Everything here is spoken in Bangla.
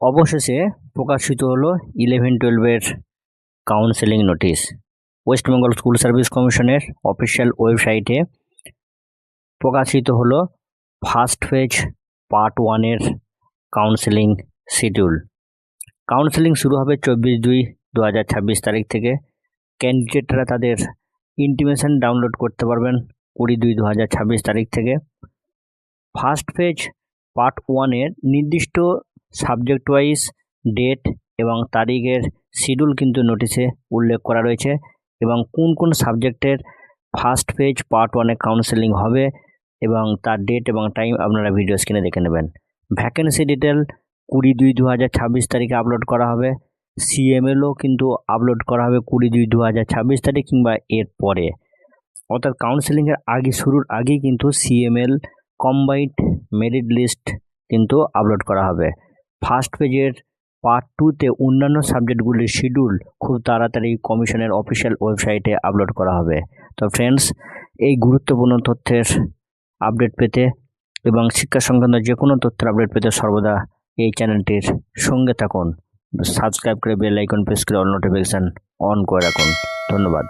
অবশেষে প্রকাশিত হলো ইলেভেন টুয়েলভের counselling notice West Bengal school service কমিশনের অফিসিয়াল ওয়েবসাইটে প্রকাশিত হলো ফার্স্ট ফেজ পার্ট ওয়ানের কাউন্সেলিং শিডিউল কাউন্সেলিং শুরু হবে চব্বিশ দুই দু তারিখ থেকে। ক্যান্ডিডেটরা তাদের ইন্টিমেশন ডাউনলোড করতে পারবেন কুড়ি দুই দু তারিখ থেকে। ফার্স্ট ফেজ পার্ট ওয়ানের নির্দিষ্ট সাবজেক্ট ওয়াইজ ডেট এবং তারিখের শিডিউল কিন্তু নোটিশে উল্লেখ করা রয়েছে এবং কোন কোন সাবজেক্টের ফার্স্ট পেজ পার্ট ওয়ানে কাউন্সেলিং হবে এবং তার ডেট এবং টাইম আপনারা ভিডিও স্ক্রিনে দেখে নেবেন। ভ্যাকেন্সি ডিটেল কুড়ি দুই দু হাজার ছাব্বিশ তারিখে আপলোড করা হবে। সিএমএলও কিন্তু আপলোড করা হবে কুড়ি দুই দু হাজার ছাব্বিশ তারিখ কিংবা এর পরে। অর্থাৎ কাউন্সেলিংয়ের আগে শুরুর আগেই কিন্তু সিএমএল কম্বাইন্ড মেরিট লিস্ট কিন্তু আপলোড করা হবে। ফার্স্ট পেজের পার্ট টুতে অন্যান্য সাবজেক্টগুলির শিডিউল খুব তাড়াতাড়ি কমিশনের অফিসিয়াল ওয়েবসাইটে আপলোড করা হবে। তো ফ্রেন্ডস এই গুরুত্বপূর্ণ তথ্যের আপডেট পেতে এবং শিক্ষা সংক্রান্ত যে কোনো তথ্যের আপডেট পেতে সর্বদা এই চ্যানেলটির সঙ্গে থাকুন। সাবস্ক্রাইব করে বেল আইকন প্রেস করে অল নোটিফিকেশান অন করে রাখুন। ধন্যবাদ।